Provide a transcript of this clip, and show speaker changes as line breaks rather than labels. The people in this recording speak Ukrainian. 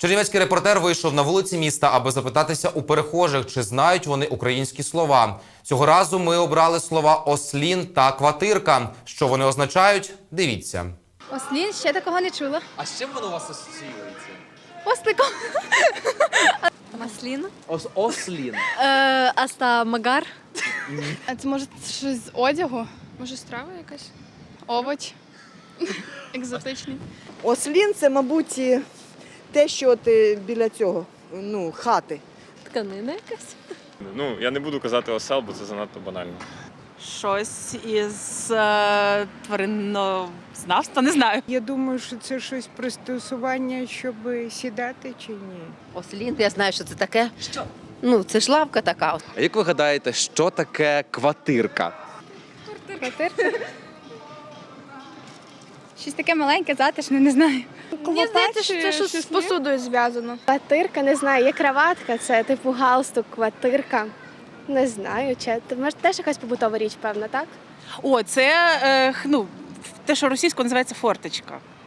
Чернівецький репортер вийшов на вулиці міста, аби запитатися у перехожих, чи знають вони українські слова. Цього разу ми обрали слова ослін та квартирка. Що вони означають? Дивіться.
Ослін ще такого не чула.
А з чим воно у вас асоціюється?
Осликом. Маслін.
Ос ослін.
Е, Аста Магар.
А це може щось з одягу? Може страва якась? Овоч. Екзотичний.
Ослін це, мабуть, те, що от е, біля цього, ну, хати.
Тканина якась.
Ну, я не буду казати осел, бо це занадто банально.
щось із е, твариннознавства, не знаю.
Я думаю, що це щось пристосування, щоб сідати чи ні.
Ослін, я знаю, що це таке. Що? Ну, це ж лавка така.
А як ви гадаєте, що таке квартирка?
Квартирка. Щось таке маленьке, затишне, не знаю.
Мені здається, що це щось з
посудою зв'язано.
Квартирка, не знаю, є краватка, це типу галстук, квартирка. Не знаю, чи це може теж якась побутова річ, певно, так?
О, це е, ну, те, що російською називається форточка.